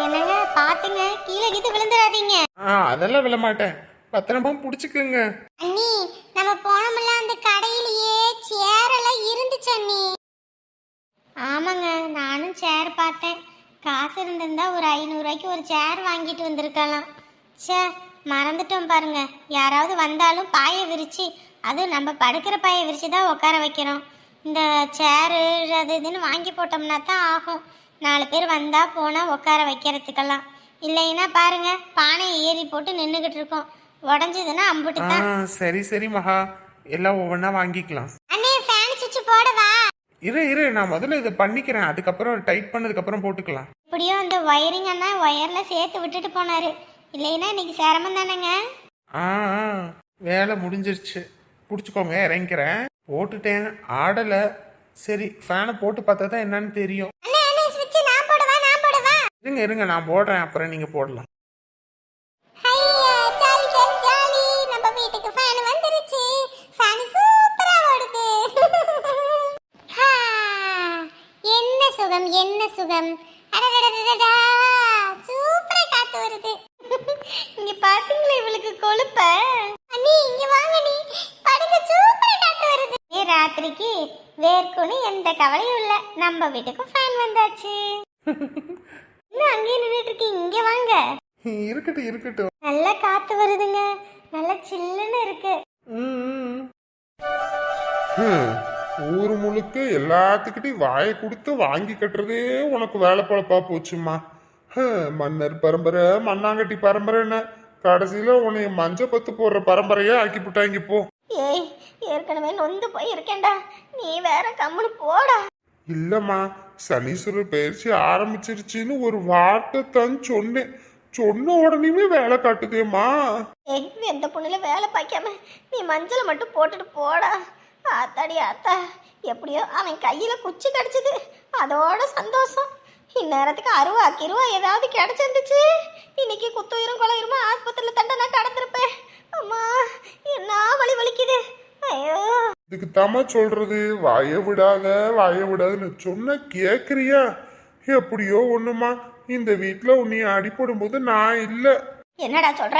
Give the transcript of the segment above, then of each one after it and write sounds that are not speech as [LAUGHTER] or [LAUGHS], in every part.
என்னங்க பாத்துங்க கீழே கீது விழுந்துடாதீங்க ஆ அதெல்லாம் விழ மாட்டேன் பத்திரமா பிடிச்சிக்கோங்க. அண்ணி நம்ம போனோம்ல அந்த கடையிலேயே சேர் எல்லாம் இருந்துச்சு அண்ணி. ஆமாங்க நானும் சேர் பார்த்தேன். காசு இருந்திருந்தா ஒரு ஐநூறுரூவாய்க்கு ஒரு சேர் வாங்கிட்டு வந்திருக்கலாம். ச்சே மறந்துட்டோம் பாருங்க. யாராவது வந்தாலும் பாயை விரிச்சு அதுவும் நம்ம படுக்கிற பாயை விரிச்சு தான் உட்கார வைக்கிறோம். இந்த சேரு அது இதுன்னு வாங்கி போட்டோம்னா தான் ஆகும். நாலு பேர் வந்தால் போனால் உட்கார வைக்கிறதுக்கெல்லாம். இல்லைன்னா பாருங்க பானையை ஏறி போட்டு நின்றுக்கிட்டு இருக்கோம். உடஞ்சதுன்னா அம்புட்டு ஆ தான் சரி சரி மகா. எல்லாம் ஒவ்வொன்றா வாங்கிக்கலாம். அண்ணே ஃபேன் சுவிட்ச் போடவா. இரு இரு. நான் முதல்ல இதை பண்ணிக்கிறேன். அதுக்கப்புறம் டைட் பண்ணதுக்கப்புறம் போட்டுக்கலாம். இப்படியோ அந்த ஒயரிங் அண்ணா ஒயர்ல சேர்த்து விட்டுட்டு போனாரு. இல்லைன்னா இன்னைக்கு சிரமம் தானேங்க. ஆ ஆ, வேலை முடிஞ்சிருச்சு. பிடிச்சிக்கோங்க இறங்கிக்கிறேன். போட்டுட்டேன். ஆடலை. சரி ஃபேனை போட்டு பார்த்தா தான் என்னன்னு தெரியும். அண்ணே அண்ணே சுவிட்ச் நான் போடவா நான் போடவா இருங்க இருங்க நான் போடுறேன். அப்புறம் நீங்கள் போடலாம். ஐயா ஜாலி ஜாலி ஜாலி நம்ம வீட்டுக்கு ஃபேன் வந்துருச்சு. ஃபேன் சூப்பரா ஓடுது. [LAUGHS] ஹா, என்ன சுகம் என்ன சுகம். சூப்பரா காத்து வருது. [LAUGHS] இங்க பாத்தீங்களா இவளுக்கு கொழுப்ப? அண்ணி இங்க வாங்க நீ சூப்பரா காத்து வருது. ராத்திரிக்கு வேர்க்குன்னு எந்த கவலையும் இல்ல. நம்ம வீட்டுக்கு ஃபேன் வந்தாச்சு. [LAUGHS] இன்னும் அங்கேயே நின்றுட்டு இருக்கீங்க இங்க வாங்க. இருக்கட்டும் இருக்கட்டும். நல்லா காத்து வருதுங்க. நல்லா சில்லுன்னு இருக்கு. ம், ம். ஊர் முழுக்க எல்லாத்துக்கிட்டையும் வாயை கொடுத்து வாங்கி கட்டுறதே உனக்கு வேலை பொழப்பா போச்சுமா ஹம், மன்னர் பரம்பரை மண்ணாங்கட்டி பரம்பரைன்னு கடைசியில உன்னை மஞ்ச பத்து போடுற பரம்பரையே ஆக்கி விட்டாங்க போ ஏய் ஏற்கனவே நொந்து போய் இருக்கேன்டா நீ வேற கம்முனு போடா. இல்லம்மா சனீஸ்வரர் பயிற்சி ஆரம்பிச்சிருச்சுன்னு ஒரு வார்த்தை தான் சொன்னேன். சொன்ன உடனேயுமே வேலை காட்டுதேம்மா. ஏய் எந்த பொண்ணுல வேலை பார்க்காம நீ மஞ்சளை மட்டும் போட்டுட்டு போடா. ஆத்தாடி ஆத்தா எப்படியோ அவன் கையில குச்சி கிடைச்சது. அதோட சந்தோஷம். இந்நேரத்துக்கு அருவா கிருவா ஏதாவது கிடைச்சிருந்துச்சு. இன்னைக்கு குத்துயிரும் கொலையுருமா ஆஸ்பத்திரியில் தண்டை நான் கடந்திருப்பேன் அம்மா என்ன வலி வலிக்குது ஐயோ இதுக்கு தாம்மா சொல்றது வாய விடாத வாய விடாதுன்னு சொன்ன கேக்குறியா? எப்படியோ ஒண்ணுமா இந்த வீட்டுல உன்னை அடி போடும்போது நான் இல்ல. என்னடா சொல்ற?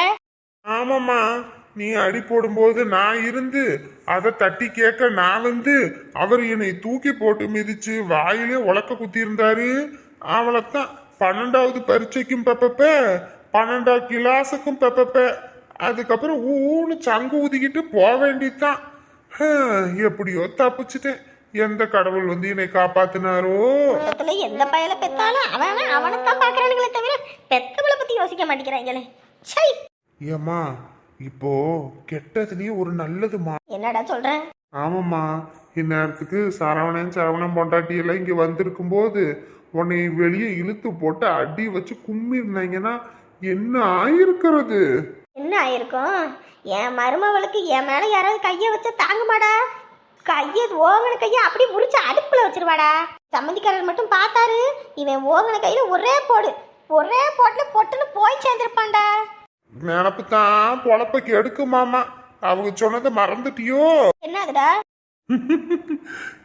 ஆமாம்மா நீ அடி போடும்போது நான் இருந்து அதை தட்டி கேட்க நான் வந்து அவர் என்னை தூக்கி போட்டு மிதிச்சு வாயிலே உலக்க குத்தி இருந்தாரு அவளைத்தான் பன்னெண்டாவது பரீட்சைக்கும் பெப்பப்ப பன்னெண்டாவது கிளாஸுக்கும் பெப்பப்ப. அதுக்கப்புறம் ஊன்னு சங்கு ஊதிக்கிட்டு போக வேண்டியதுதான். எப்படியோ தப்பிச்சிட்டேன். எந்த கடவுள் வந்து என்னை காப்பாத்தினாரோ? உலகத்துல எந்த பயல பெத்தாலும் அவன் அவனைத்தான் பாக்குறானுங்களே தவிர பெத்தவளை பத்தி யோசிக்க மாட்டேங்கிறாங்களே சை ஏம்மா இப்போ கெட்டதுலயே ஒரு நல்லதுமா? என்னடா சொல்ற? ஆமாம்மா இந்நேரத்துக்கு சரவணன் சரவணன் பொண்டாட்டி எல்லாம் இங்க வந்திருக்கும் போது உன்னை வெளியே இழுத்து போட்டு அடி வச்சு கும்மி இருந்தாங்கன்னா என்ன ஆயிருக்கிறது? என்ன ஆயிருக்கும்? என் மருமவளுக்கு என் மேல யாராவது கைய வச்சா தாங்க மாடா கைய ஓங்கன கைய அப்படி முடிச்சு அடுப்புல வச்சிருவாடா. சம்மந்திக்காரர் மட்டும் பார்த்தாரு. இவன் ஓங்கன கையில ஒரே போடு. ஒரே போட்டுல பொட்டுன்னு போய் சேர்ந்திருப்பான்டா. நினப்பு தான் பொழப்ப கெடுக்குமாமா அவங்க சொன்னதை மறந்துட்டியோ? என்னதுடா?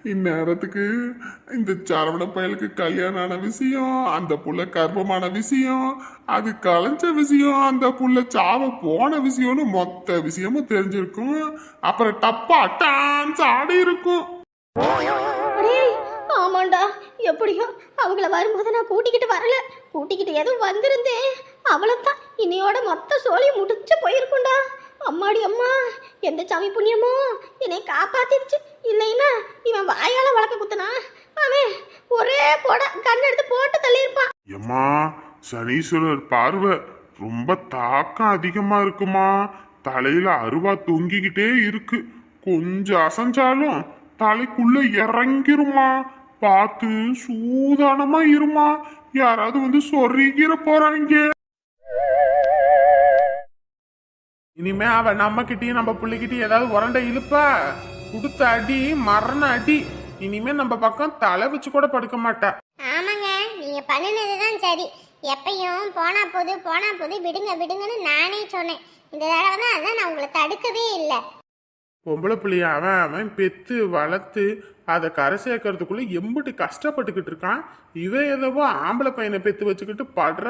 இந்நேரத்துக்கு இந்த சரவண பயலுக்கு கல்யாணம் ஆன விஷயம் அந்த புள்ள கர்ப்பமான விஷயம் அது கலைஞ்ச விஷயம் அந்த புள்ள சாவ போன விஷயம்னு மொத்த விஷயமும் தெரிஞ்சிருக்கும். அப்புறம் டப்பா டான்ஸ் ஆடி இருக்கும். ஆமாண்டா. எப்படியோ அவங்கள வரும்போது நான் கூட்டிக்கிட்டு வரல. கூட்டிக்கிட்டு எதுவும் வந்திருந்தேன். அவளைத்தான் இன்னையோட மொத்த சோழி முடிச்சு போயிருக்கும்டா. அம்மாடி அம்மா எந்த சாமி புண்ணியமோ? என்னை காப்பாத்திருச்சு இல்லைன்னா இவன் வாயால வளர்க்க குத்துனா அவன் ஒரே போட கண் எடுத்து போட்டு தள்ளியிருப்பான். எம்மா சனீஸ்வரர் பார்வை ரொம்ப தாக்கம் அதிகமா இருக்குமா? தலையில அருவா தொங்கிக்கிட்டே இருக்கு. கொஞ்சம் அசைஞ்சாலும் தலைக்குள்ள இறங்கிருமா? பார்த்து சூதானமா இருமா? யாராவது வந்து சொருகிற போறாங்க. இனிமே அவ நம்ம கிட்டயும் நம்ம பிள்ளைகிட்டயும் ஏதாவது உரண்ட இழுப்பா. கொடுத்த அடி மரண அடி. இனிமே நம்ம பக்கம் தலை வச்சு கூட படுக்க மாட்டா. ஆமாங்க நீங்க பண்ணினதுதான் சரி. எப்பயும் போனா போது போனா போது விடுங்க விடுங்கன்னு நானே சொன்னேன். இந்த தடவை தான் அதான் நான் உங்களை தடுக்கவே இல்லை. பொம்பளை பிள்ளைய அவன் அவன் பெத்து வளர்த்து அதை கரை சேர்க்கறதுக்குள்ள எம்பிட்டு கஷ்டப்பட்டுக்கிட்டு இருக்கான். இவன் எதவோ ஆம்பளை பையனை பெத்து வச்சுக்கிட்டு படுற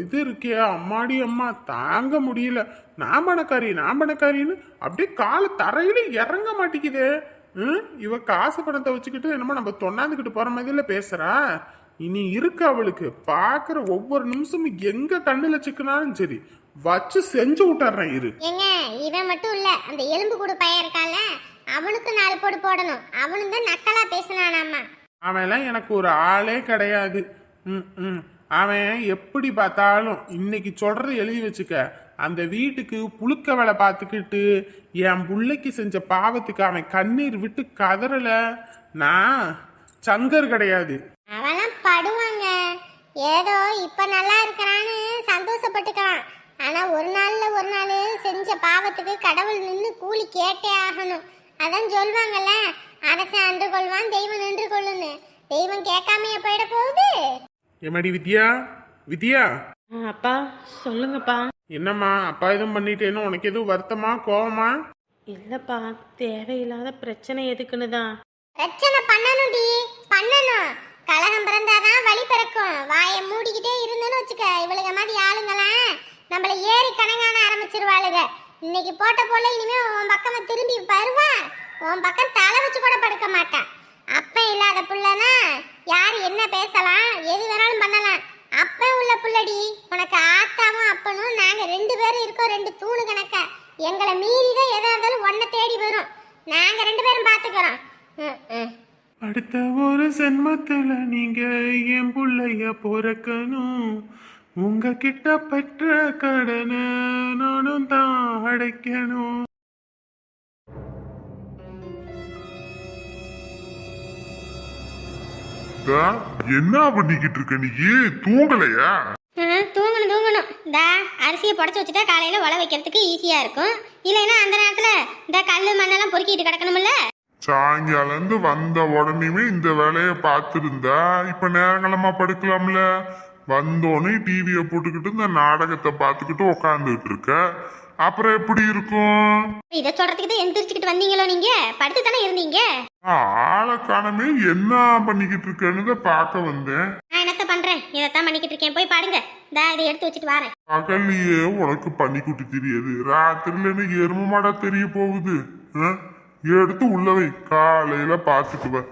இது இருக்கே அம்மாடி அம்மா தாங்க முடியல. நான் பணக்காரி அப்படியே கால தரையில இறங்க மாட்டேங்குதே. ம்? இவ காசு பணத்தை வச்சுக்கிட்டு என்னமோ நம்ம தொண்ணாந்துக்கிட்டு போற மாதிரில பேசுறா. இனி இருக்கு அவளுக்கு. பாக்குற ஒவ்வொரு நிமிஷமும் எங்க கண்ணுல சிக்கினாலும் சரி வச்சு செஞ்சு விட்டுறேன் இரு. ஏங்க இவன் மட்டும் இல்ல அந்த எலும்பு கூடு பையன் இருக்கால அவனுக்கு நாலு போடு போடணும். அவனும் தான் நக்கலா பேசினானாமா. அவன்லாம் எனக்கு ஒரு ஆளே கிடையாது. ம், ம். அவன் எப்படி பார்த்தாலும் இன்னைக்கு சொல்றதை எழுதி வச்சுக்க. அந்த வீட்டுக்கு புழுக்க வேலை பார்த்துக்கிட்டு என் புள்ளைக்கு செஞ்ச பாவத்துக்கு அவன் கண்ணீர் விட்டு கதறல. நான் சங்கர் கிடையாது. அவெல்லாம் படுவாங்க. ஏதோ இப்ப நல்லா இருக்கிறான்னு சந்தோஷப்பட்டுக்கலாம். ஆனா ஒரு நாள்ல ஒரு நாள் செஞ்ச பாவத்துக்கு கடவுள் நின்று கூலி கேட்டே ஆகணும். அதான் சொல்லுவாங்கல்ல அரசன் அன்று கொள்வான் தெய்வம் நின்று கொள்ளுன்னு. தெய்வம் கேட்காமையே போயிட போகுது. எம்மாடி வித்யா? வித்யா? அப்பா சொல்லுங்கப்பா. என்னம்மா அப்பா எதுவும் பண்ணிட்டேன்னு உனக்கு எதுவும் வருத்தமா கோவமா? இல்லப்பா தேவையில்லாத பிரச்சனை எதுக்குன்னு தான். பிரச்சனை பண்ணணும்டி பண்ணணும். கலகம் பிறந்தாதான் வழி பிறக்கும். வாயை மூடிக்கிட்டே இருந்தேன்னு வச்சுக்க இவளுக மாதிரி ஆளுங்களாம் நம்மள ஏறி கணங்கான ஆரம்பிச்சிருவாளுக. இன்னைக்கு போட்ட போல இனிமே உன் பக்கமா திரும்பி வருவா? உன் பக்கம் தலை வச்சு கூட படுக்க மாட்டான் அப்ப இல்லாத புள்ளனா யார் என்ன பேசலாம்? எது வேணாலும் பண்ணலாம். அப்ப உள்ள புள்ளடி உனக்கு ஆத்தாவும் அப்பனும் நாங்க ரெண்டு பேரும் இருக்கோம் ரெண்டு தூணு கணக்க. எங்களை மீறி தான் எதா இருந்தாலும் ஒன்ன தேடி வரும். நாங்க ரெண்டு பேரும் பாத்துக்கிறோம். ம், அடுத்த ஒரு ஜென்மத்துல நீங்க என் புள்ளைய பிறக்கணும். உங்ககிட்ட பெற்ற கடனை நானும் தான் அடைக்கணும். என்ன பண்ணிக்கிட்டு இருக்க நீ? தூங்கலையா? தூங்கணும் தூங்கணும். இந்த அரிசியை புடச்சி வச்சுட்டா காலையில உழ வைக்கிறதுக்கு ஈஸியா இருக்கும். இல்லைன்னா அந்த நேரத்துல இந்த கல்லு மண்ணெல்லாம் பொறுக்கிட்டு கிடக்கணும்ல? சாயங்காலம் இருந்து வந்த உடனேமே இந்த வேலைய பார்த்துருந்தா இப்ப நேரங்களமா படுக்கலாம்ல? வந்தோடனே டிவியை போட்டுக்கிட்டு இந்த நாடகத்தை பார்த்துக்கிட்டு உக்காந்துட்டு இருக்க அப்புறம் எப்படி இருக்கும்? இதை சொல்றதுக்கு தான் எந்திரிச்சுக்கிட்டு வந்தீங்களோ நீங்க? படுத்து தானே இருந்தீங்க? ஆளை காணமே என்ன பண்ணிக்கிட்டு இருக்கேன்னு பார்க்க வந்தேன். நான் என்னத்த பண்றேன்? இதைத்தான் பண்ணிக்கிட்டு இருக்கேன். போய் பாடுங்க. இதை எடுத்து வச்சுட்டு வரேன். பகல்லையே உனக்கு பண்ணிக்குட்டி தெரியாது. ராத்திரில என்ன எரும மாடா தெரிய போகுது? எடுத்து உள்ள வை. காலையில பார்த்துக்குவ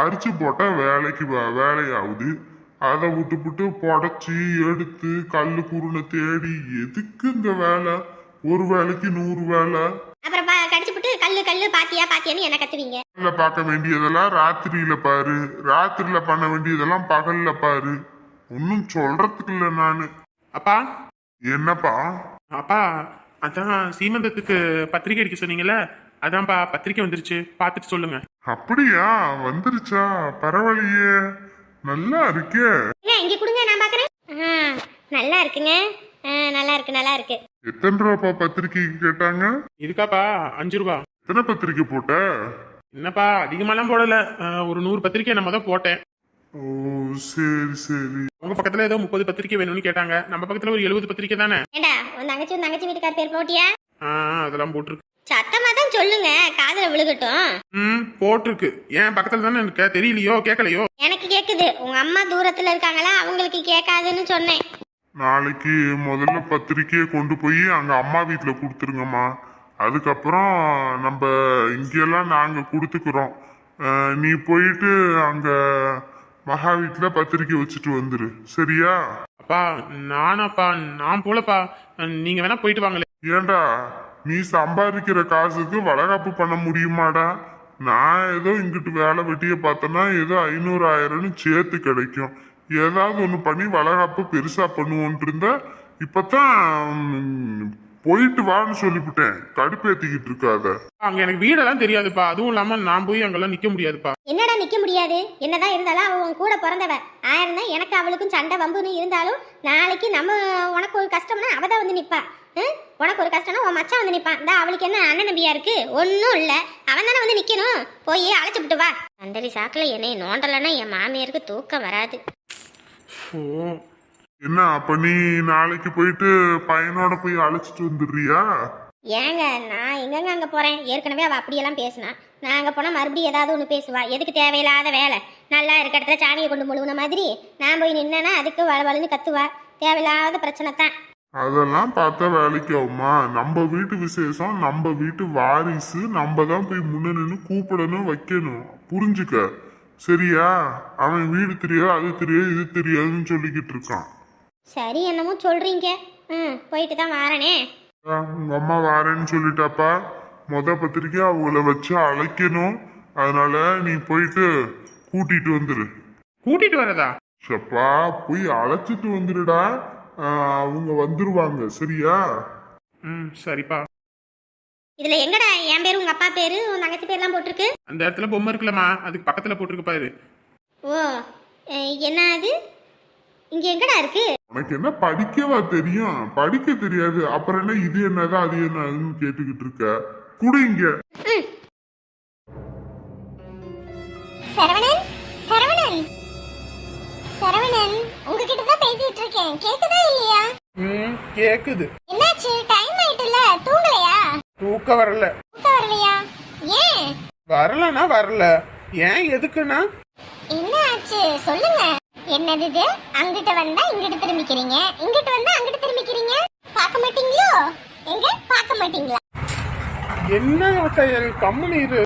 அரிச்சு போட்டா வேலைக்கு வேலையாகுது அதை விட்டுப்புட்டு புடச்சி எடுத்து கல்லு குருணை தேடி எதுக்கு இந்த வேலை? ஒரு வேலைக்கு நூறு வேலை. அப்புறம் பா- கடிச்சு போட்டு கல்லு கல்லு பாத்தியா பாத்தியான்னு என்ன கத்துவீங்க? பகல்ல பார்க்க வேண்டியதெல்லாம் ராத்திரியில பாரு. ராத்திரில பண்ண வேண்டியதெல்லாம் பகல்ல பாரு. ஒன்னும் சொல்றதுக்கு இல்ல நானு. அப்பா. என்னப்பா? அப்பா அதான் சீமந்தத்துக்கு பத்திரிக்கை அடிக்க சொன்னீங்கல்ல அதான்ப்பா பத்திரிக்கை வந்துருச்சு. பார்த்துட்டு சொல்லுங்க. அப்படியா? வந்துருச்சா? பரவாயில்லையே. நல்லா இருக்கே. இங்க கொடுங்க நான் பாக்குறேன். ஆ, நல்லா இருக்குங்க. நல்லா இருக்கு நல்லா இருக்கு. எத்தனை ரூபாப்பா பத்திரிக்கைக்கு கேட்டாங்க? இதுக்காப்பா அஞ்சு ரூபா. எத்தனை பத்திரிக்கை போட்ட? என்னப்பா அதிகமாலாம் போடல. ஒரு நூறு பத்திரிக்கை நம்ம தான் போட்டேன். ஓ சரி சரி. உங்க பக்கத்துல ஏதோ முப்பது பத்திரிக்கை வேணும்னு கேட்டாங்க. நம்ம பக்கத்துல ஒரு எழுபது பத்திரிக்கை தானே? ஏண்டா உன் தங்கச்சி உன் தங்கச்சி வீட்டுக்கார பேர் போட்டியா? ஆ அதெல்லாம் போட்டிருக்கு. சத்தமா தான் சொல்லுங்க. காதுல விழுகட்டும். ம் போட்டிருக்கு. ஏன் பக்கத்துல தானே இருக்க? தெரியலையோ கேட்கலையோ? எனக்கு கேக்குது. உங்க அம்மா தூரத்துல இருக்காங்களா? அவங்களுக்கு கேட்காதுன்னு சொன்னேன். நாளைக்கு முதல்ல பத்திரிக்கையை கொண்டு போய் அங்க அம்மா வீட்டுல கொடுத்துருங்கம்மா. அதுக்கப்புறம் நம்ம இங்கெல்லாம் நாங்க கொடுத்துக்கிறோம். அஹ், நீ போயிட்டு அங்க மகா வீட்டுல பத்திரிக்கை வச்சுட்டு வந்துரு. சரியா? அப்பா நானாப்பா நான் போலப்பா. நீங்க வேணா போயிட்டு வாங்களே. ஏண்டா? நீ சம்பாதிக்கிற காசுக்கு வளகாப்பு பண்ண முடியுமாடா? நான் ஏதோ இங்கிட்டு வேலை வெட்டிய பார்த்தேன்னா ஏதோ ஐநூறு ஆயிரம்னு சேர்த்து கிடைக்கும். ஏதாவது ஒன்று பண்ணி வளகாப்பு பெருசா பண்ணுவோன்ட்டு இருந்தா இப்பதான் ம், போயிட்டு வான்னு சொல்லிவிட்டேன். கடுப்பேத்திக்கிட்டு இருக்காத. அங்க எனக்கு வீடெல்லாம் தெரியாதுப்பா. அதுவும் இல்லாம நான் போய் அங்கெல்லாம் நிக்க முடியாதுப்பா. என்னடா நிக்க முடியாது? என்னதான் இருந்தாலும் அவ உன் கூட பிறந்தவ. ஆயிரம் தான் எனக்கு அவளுக்கும் சண்டை வம்புன்னு இருந்தாலும் நாளைக்கு நம்ம உனக்கு ஒரு கஷ்டம்னா அவ தான் வந்து நிப்பா? உனக்கு ஒரு கஷ்டம்னா உன் மச்சான் வந்து நிப்பான். இந்த அவளுக்கு என்ன அண்ணன் நம்பியா இருக்கு? ஒன்றும் இல்ல. அவன் தானே வந்து நிக்கணும். போய் அழைச்சு விட்டு வா. அந்தலி சாக்குல என்னை நோண்டலைன்னா என் மாமியாருக்கு தூக்கம் வராது. என்ன அப்ப நீ நாளைக்கு போயிட்டு பையனோட போய் அழைச்சிட்டு வந்துடுறியா? ஏங்க நான் எங்கங்க அங்கே போகிறேன் ஏற்கனவே அவள் அப்படியெல்லாம் பேசினா. நான் அங்கே போனால் மறுபடியும் ஏதாவது ஒன்று பேசுவா. எதுக்கு தேவையில்லாத வேலை? நல்லா இருக்க இடத்துல சாணியை கொண்டு முழுகுன மாதிரி நான் போய் நின்னேன்னா அதுக்கு வளவலன்னு கத்துவா. தேவையில்லாத பிரச்சனை தான் அதெல்லாம் பார்த்தா வேலைக்கு ஆகுமா? நம்ம வீட்டு விசேஷம் நம்ம வீட்டு வாரிசு நம்ம தான் போய் முன்ன நின்று கூப்பிடணும் வைக்கணும். புரிஞ்சுக்க? சரியா? அவன் வீடு தெரியாது அது தெரியாது இது தெரியாதுன்னு சொல்லிக்கிட்டு இருக்கான். சரி என்னமோ சொல்கிறீங்க ம் போயிட்டு தான் வாரனே. ஆ, உங்க அம்மா வாரேன்னு சொல்லிட்டாப்பா. மொத பத்திரிக்கை அவங்கள வச்சு அழைக்கணும். அதனால நீ போயிட்டு கூட்டிட்டு வந்துரு. கூட்டிட்டு வரதா? சப்பா போய் அழைச்சிட்டு வந்துடுடா அவங்க வந்துருவாங்க. சரியா? ம் சரிப்பா. இதில் எங்கடா? என் பேர் உங்கள் அப்பா பேர் உன் தங்கச்சி பேர்லாம் போட்டிருக்கு? அந்த இடத்துல பொம்மை இருக்குல்லம்மா. அதுக்கு பக்கத்துல போட்டிருக்கு பாரு. ஓ அஹ், என்ன அது? இங்கே எங்கடா இருக்கு? உனக்கு என்ன படிக்கவா தெரியும்? படிக்க தெரியாது. அப்புறம் என்ன இது என்னது அது என்னதுன்னு கேட்டுக்கிட்டு இருக்க. குடிங்க சரவணன்? சரவணன் உங்ககிட்ட தான் பேசிட்டு இருக்கேன் கேக்குதா இல்லையா? ம் கேக்குது. என்னாச்சு? டைம் ஆயிட்டுல. தூங்கலையா? தூக்கம் வரல. தூக்கம் வரலையா? ஏன்? வரலனா வரல. ஏன் எதுக்குன்னா? என்ன ஆச்சு? சொல்லுங்க. என்னது இது? அங்கிட்ட வந்தா இங்கிட்ட திரும்பிக்கிறீங்க. இங்கிட்ட வந்தா அங்கிட்ட திரும்பிக்கிறீங்க? பார்க்க மாட்டீங்களோ? எங்க? பார்க்க மாட்டீங்களா? என்ன கையல் கம்முனு இரு.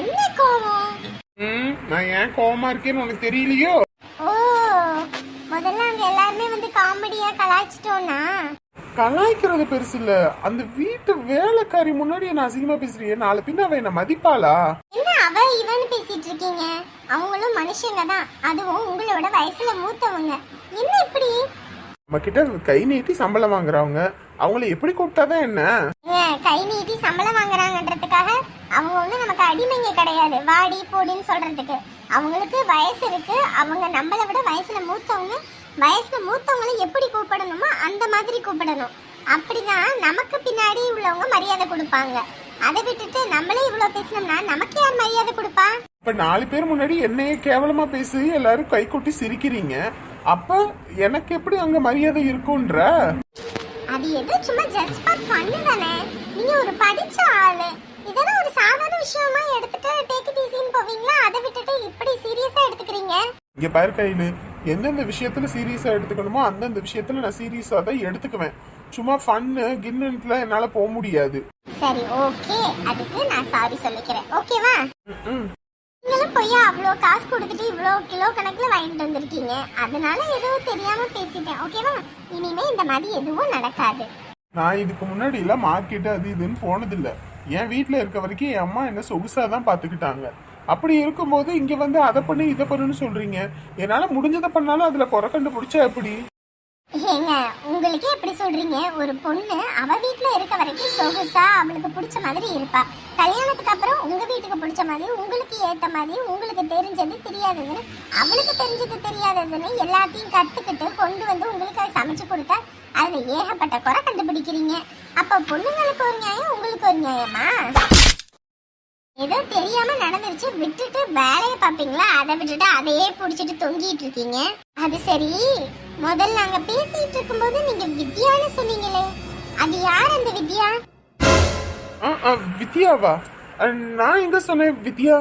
என்ன கோவம்? நான் ஏன் கோவமா இருக்கேன்னு உனக்கு தெரியலையோ? ஓ முதல்ல அங்க எல்லாருமே வந்து காமெடியா கலாய்ச்சிட்டோம்னா? கலாய்க்கிறது பெருசு இல்ல. அந்த வீட்டு வேலைக்காரி முன்னாடி என்ன அசிங்கமா பேசுறியே? நாளை பின்ன அவ என்ன மதிப்பாளா? என்ன அவ இவன்னு பேசிட்டு இருக்கீங்க? அவங்களும் மனுஷங்க தான். அதுவும் உங்களோட வயசுல மூத்தவங்க. என்ன இப்படி? நம்ம கிட்ட கை நீட்டி சம்பளம் வாங்குறவங்க. அவங்கள எப்படி கூப்பிட்டாதான் என்ன? கை நீட்டி சம்பளம் வாங்குறாங்கன்றதுக்காக அவங்க வந்து நமக்கு அடிமைங்க கிடையாது. வாடி போடின்னு சொல்றதுக்கு. அவங்களுக்கு வயசு இருக்கு. அவங்க நம்மளை விட வயசுல மூத்தவங்க வயசுல மூத்தவங்களை எப்படி கூப்பிடணுமோ அந்த மாதிரி கூப்பிடணும். அப்படிதான் நமக்கு பின்னாடி உள்ளவங்க மரியாதை கொடுப்பாங்க. அதை விட்டுட்டு நம்மளே இவ்வளோ பேசினோம்னா நமக்கு யார் மரியாதை கொடுப்பா? இப்ப நாலு பேர் முன்னாடி என்னையே கேவலமா பேசி எல்லாரும் கை கொட்டி சிரிக்கிறீங்க. அப்ப எனக்கு எப்படி அங்க மரியாதை இருக்கும்ன்ற? அது ஏதோ சும்மா ஜஸ்ட் ஃபார் ஃபன்னு தானே நீங்க ஒரு படிச்ச ஆளு. இதெல்லாம் ஒரு சாதாரண விஷயமா எடுத்துட்டு டேக் இட் ஈஸின்னு போவீங்களா? அதை விட்டுட்டு இப்படி சீரியஸா எடுத்துக்கிறீங்க? இங்க பாரு கையில எந்தெந்த விஷயத்துல சீரியஸா எடுத்துக்கணுமோ அந்தந்த விஷயத்துல நான் சீரியஸா தான் எடுத்துக்குவேன். சும்மா ஃபன்னு கின்னுல என்னால போக முடியாது. சரி ஓகே அதுக்கு நான் சாரி சொல்லிக்கிறேன். ஓகேவா. நீங்களும் போய் அவ்வளோ காசு கொடுத்துட்டு இவ்வளோ கிலோ கணக்கில் வாங்கிட்டு வந்திருக்கீங்க. அதனால எதுவும் தெரியாம பேசிட்டேன். ஓகேவா இனிமே இந்த மாதிரி எதுவும் நடக்காது. நான் இதுக்கு முன்னாடி எல்லாம் மார்க்கெட் அது இதுன்னு போனதில்ல. என் வீட்டில் இருக்க வரைக்கும் என் அம்மா என்ன சொகுசாக தான் பார்த்துக்கிட்டாங்க. அப்படி இருக்கும்போது இங்கே வந்து அதை பண்ணு இதை பண்ணுன்னு சொல்கிறீங்க என்னால் முடிஞ்சதை பண்ணாலும் அதில் குறை கண்டுபிடிச்சா எப்படி? ஏங்க உங்களுக்கே எப்படி சொல்றீங்க? ஒரு பொண்ணு அவ வீட்டுல இருக்க வரைக்கும் சொகுசா அவளுக்கு பிடிச்ச மாதிரி இருப்பா. கல்யாணத்துக்கு அப்புறம் உங்க வீட்டுக்கு பிடிச்ச மாதிரி உங்களுக்கு ஏத்த மாதிரி உங்களுக்கு தெரிஞ்சது தெரியாததுன்னு அவளுக்கு தெரிஞ்சது தெரியாததுன்னு எல்லாத்தையும் கத்துக்கிட்டு கொண்டு வந்து உங்களுக்கு அதை சமைச்சு கொடுத்தா அதுல ஏகப்பட்ட குறை கண்டுபிடிக்கிறீங்க. அப்ப பொண்ணுங்களுக்கு ஒரு நியாயம் உங்களுக்கு ஒரு நியாயமா? ஏதோ தெரியாம நடந்துருச்சு விட்டுட்டு வேலையை பார்ப்பீங்களா? அதை விட்டுட்டு அதையே பிடிச்சிட்டு தொங்கிட்டு இருக்கீங்க. அது சரி. முதல்ல நாங்க பேசிட்டு இருக்கும்போது நீங்க வித்யான்னு சொன்னீங்களே. அது யார் அந்த வித்யா? ஆ, வித்யாவா? நான் எங்க சொன்னேன் வித்யா?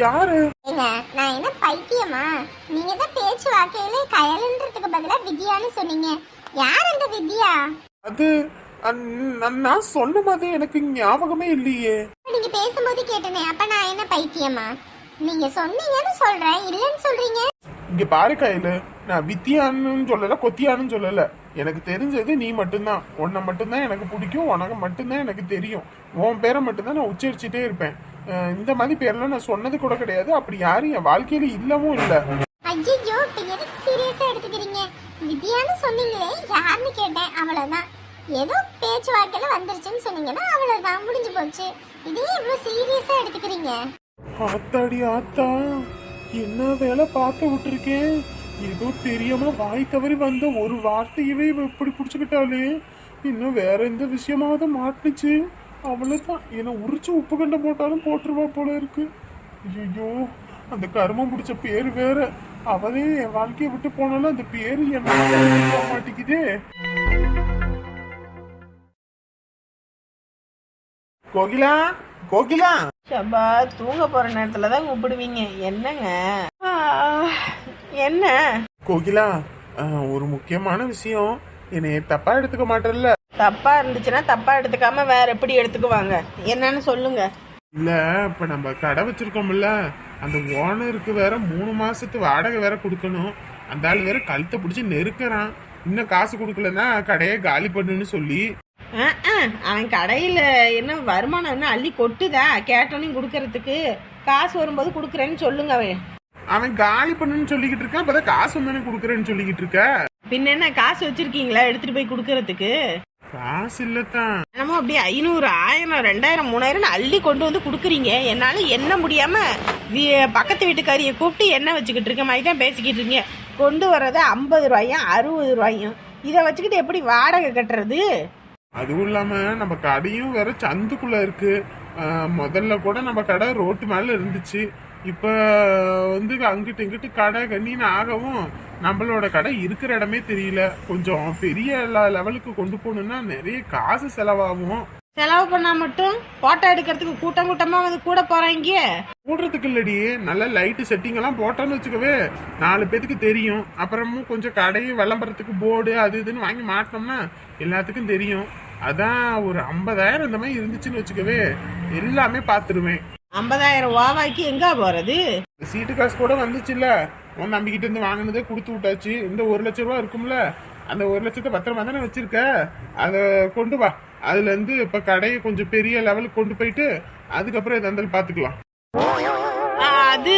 யாரு? ஏங்க நான் என்ன பைத்தியமா? நீங்க தான் பேச்சு வாக்கையில கயலுன்றதுக்கு பதிலா வித்யான்னு சொன்னீங்க. யார் அந்த வித்யா? அது நான் சொன்ன மாதிரி எனக்கு ஞாபகமே இல்லையே. நீங்க பேசும்போது கேட்டனே அப்ப நான் என்ன பைத்தியமா? நீங்க சொன்னீங்கன்னு சொல்றேன் இல்லைன்னு சொல்றீங்க. இங்க பாரு கையில நான் வித்தியான்னு சொல்லல கொத்தியான்னு சொல்லல. எனக்கு தெரிஞ்சது நீ மட்டும்தான். உன்னை மட்டும்தான் எனக்கு பிடிக்கும் உனக்கு மட்டும்தான் எனக்கு தெரியும். உன் பேரை மட்டும்தான் நான் உச்சரிச்சுட்டே இருப்பேன். இந்த மாதிரி பேர்லாம் நான் சொன்னது கூட கிடையாது. அப்படி யாரும் என் வாழ்க்கையில இல்லவும் இல்லை. ஐயோ எதுக்கு சீரியஸா எடுத்துக்கிறீங்க? வித்யான்னு சொன்னீங்களே யாருன்னு கேட்டேன். அவ்வளவுதான். ஏதோ பேச்சுவார்த்தையில வந்துருச்சுன்னு சொன்னீங்கன்னா அவ்வளவுதான் முடிஞ்சு போச்சு. இதே இவ்வளவு சீரியஸா எடுத்துக்கிறீங்க? ஆத்தாடி ஆத்தா. என்ன வேலை பார்த்து விட்டுருக்கேன் ஏதோ தெரியாம வாய் தவறி வந்த ஒரு வார்த்தையவே இவ இப்படி பிடிச்சுக்கிட்டாலே இன்னும் வேற எந்த விஷயமாவது மாட்டுச்சு. அவ்வளவுதான். என்னை உரிச்சு உப்பு கண்ட போட்டாலும் போட்டுருவா போல இருக்கு. ஐயோ அந்த கருமம் பிடிச்ச பேர் வேற. அவளே என் வாழ்க்கையை விட்டு போனாலும் அந்த பேர் என்ன மாட்டேங்குதே. கோகிலா கோகிலா. சபா தூங்க போற நேரத்துல தான் கூப்பிடுவீங்க. என்னங்க? ஆ, என்ன? கோகிலா அஹ், ஒரு முக்கியமான விஷயம். என்னைய தப்பா எடுத்துக்க மாட்டேல்ல. தப்பா இருந்துச்சுன்னா தப்பா எடுத்துக்காம வேற எப்படி எடுத்துக்குவாங்க? என்னன்னு சொல்லுங்க. இல்ல இப்ப நம்ம கடை வச்சிருக்கோம்ல. அந்த ஓனருக்கு வேற மூணு மாசத்து வாடகை வேற கொடுக்கணும். அந்த ஆள் வேற கழுத்தை பிடிச்சி நெருக்கிறான். இன்னும் காசு கொடுக்கலன்னா கடையை காலி பண்ணுன்னு சொல்லி அவன் கடையில என்ன வருமானம் என்ன அள்ளி கொட்டுதா? கேட்டோன்னு கொடுக்கறதுக்கு. காசு வரும்போது கொடுக்குறேன்னு சொல்லுங்க அவன். அவன் காலி பண்ணுன்னு சொல்லிக்கிட்டு இருக்கான் அப்பதான் காசு வந்தானே கொடுக்குறேன்னு சொல்லிக்கிட்டு இருக்க? பின்ன என்ன காசு வச்சிருக்கீங்களா? எடுத்துட்டு போய் கொடுக்கறதுக்கு? காசு இல்லத்தான். என்னமோ அப்படியே ஐநூறு ஆயிரம் ரெண்டாயிரம் மூணாயிரம் அள்ளி கொண்டு வந்து கொடுக்குறீங்க. என்னால என்ன முடியாம பக்கத்து வீட்டுக்காரியை கூப்பிட்டு என்ன வச்சுக்கிட்டு இருக்க மாதிரி தான் பேசிக்கிட்டு இருக்கீங்க. கொண்டு வர்றது ஐம்பது ரூபாயும் அறுபது ரூபாயும். இதை வச்சுக்கிட்டு எப்படி வாடகை கட்டுறது? அதுவும் இல்லாமல் நம்ம கடையும் வேற சந்துக்குள்ள இருக்கு. முதல்ல கூட நம்ம கடை ரோட்டு மேலே இருந்துச்சு. இப்போ வந்து அங்கிட்டு இங்கிட்டு கடை கண்ணின்னு ஆகவும் நம்மளோட கடை இருக்கிற இடமே தெரியல. கொஞ்சம் பெரிய லெவலுக்கு கொண்டு போகணுன்னா நிறைய காசு செலவாகும். செலவு பண்ணா மட்டும் போட்டோ எடுக்கிறதுக்கு கூட்டம் கூட்டமா வந்து கூட போறாங்க போடுறதுக்கு இல்லடி. நல்ல லைட்டு செட்டிங் எல்லாம் போட்டோன்னு வச்சுக்கவே நாலு பேத்துக்கு தெரியும். அப்புறமும் கொஞ்சம் கடையும் விளம்பரத்துக்கு போர்டு அது இதுன்னு வாங்கி மாட்டினோம்னா எல்லாத்துக்கும் தெரியும். அதான் ஒரு ஐம்பதாயிரம் இந்த மாதிரி இருந்துச்சுன்னு வச்சுக்கவே எல்லாமே பார்த்துருவேன். ஐம்பதாயிரம் ரூபாய்க்கு எங்க போறது? சீட்டு காசு கூட வந்துச்சுல்ல. உன் நம்பிக்கிட்ட இருந்து வாங்கினதே கொடுத்து விட்டாச்சு. இந்த ஒரு லட்ச ரூபா இருக்கும்ல. அந்த ஒரு லட்சத்தை பத்திரமா தானே வச்சிருக்க? அதை கொண்டு வா. அதுல இருந்து இப்ப கடையை கொஞ்சம் பெரிய லெவலுக்கு கொண்டு போயிட்டு அதுக்கப்புறம் எதா இருந்தாலும் பாத்துக்கலாம். ஆ, அது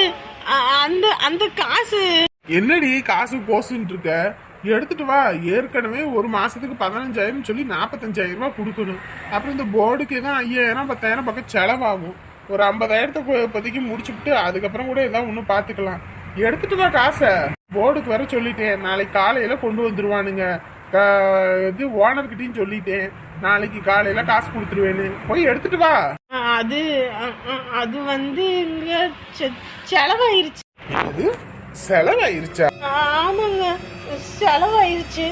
அந்த அந்த காசு. என்னடி காசு கோசுன்னு இருக்க? எடுத்துட்டு வா. ஏற்கனவே ஒரு மாசத்துக்கு பதினஞ்சாயிரம் சொல்லி நாற்பத்தஞ்சாயிரம் ரூபாய் கொடுக்கணும். அப்புறம் இந்த போர்டுக்கு தான் ஐயாயிரம் பத்தாயிரம் பக்கம் செலவாகும். ஒரு ஐம்பதாயிரத்தை இப்போதைக்கு முடிச்சுட்டு அதுக்கப்புறம் கூட ஏதாவது ஒன்றும் பார்த்துக்கலாம் எடுத்துட்டு வா காசை. போர்டுக்கு வர சொல்லிட்டேன். நாளைக்கு காலையில கொண்டு வந்துருவானுங்க. க- இது ஓனர்கிட்டையும் சொல்லிட்டேன். நாளைக்கு காலையில காசு கொடுத்துருவேன்னு. போய் எடுத்துட்டு வா. அது அது வந்து இங்க செ- செலவாயிருச்சு. அது செலவாயிருச்சா? ஆமாங்க. செலவாயிருச்சு.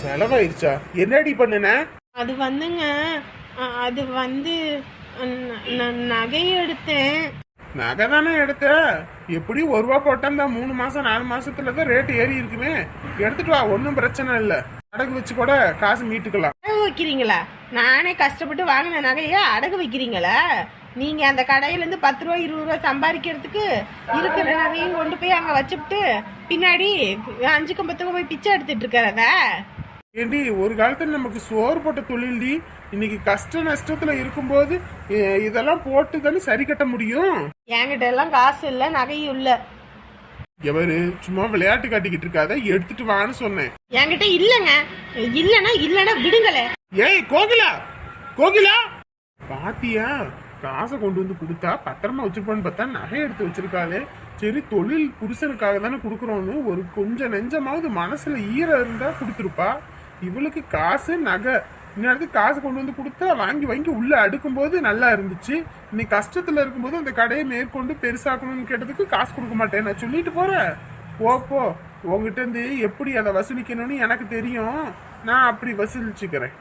செலவாயிருச்சா? என்னடி பண்ணுன? அது வந்துங்க அ- அது வந்து ந- ந- நகை எடுத்தேன். நகை தானே எடுத்த? எப்படி ஒரு ரூபா போட்டா இந்த மூணு மாசம் நாலு மாசத்துல தான் ரேட் ஏறி இருக்குமே. எடுத்துட்டு வா ஒன்றும் பிரச்சனை இல்லை. அடகு வச்சு கூட காசு மீட்டுக்கலாம். அடகு வைக்கிறீங்களா? நானே கஷ்டப்பட்டு வாங்கின நகையை அடகு வைக்கிறீங்களா? நீங்க அந்த கடையில இருந்து பத்து ரூபா இருபது ரூபா சம்பாதிக்கிறதுக்கு இருக்கிற நகையும் கொண்டு போய் அங்க வச்சுட்டு பின்னாடி அஞ்சுக்கும் பத்துக்கும் போய் பிச்சை எடுத்துட்டு இருக்கிறதா? ஏண்டி ஒரு காலத்துல நமக்கு சோறு போட்ட தொழில்டி இன்னைக்கு கஷ்ட நஷ்டத்துல இருக்கும்போது இதெல்லாம் போட்டு தானே சரி கட்ட முடியும்? என்கிட்ட எல்லாம் காசு இல்ல நகையும் இல்ல. எவரு சும்மா விளையாட்டு காட்டிக்கிட்டு இருக்காத எடுத்துட்டு வான்னு சொன்னேன். என்கிட்ட இல்லங்க. இல்லனா இல்லனா விடுங்களே. ஏய் கோகிலா! கோகிலா! பாத்தியா? காசை கொண்டு வந்து கொடுத்தா பத்திரமா வச்சிருப்பான்னு பார்த்தா நகை எடுத்து வச்சிருக்காளே. சரி தொழில் புருஷனுக்காக தானே கொடுக்குறோன்னு ஒரு கொஞ்சம் நெஞ்சமாவது மனசுல ஈரம் இருந்தா கொடுத்துருப்பா. இவளுக்கு காசு நகை. இன்னும் காசு கொண்டு வந்து கொடுத்தா வாங்கி வாங்கி உள்ள அடுக்கும்போது நல்லா இருந்துச்சு. இன்னைக்கு கஷ்டத்துல இருக்கும்போது அந்த கடையை மேற்கொண்டு பெருசாக்கணும்னு கேட்டதுக்கு காசு கொடுக்க மாட்டேன் நான் சொல்லிட்டு போறேன். போ போ. உங்ககிட்ட இருந்து எப்படி அதை வசூலிக்கணும்னு எனக்கு தெரியும். நான் அப்படி வசூலிச்சுக்கிறேன்.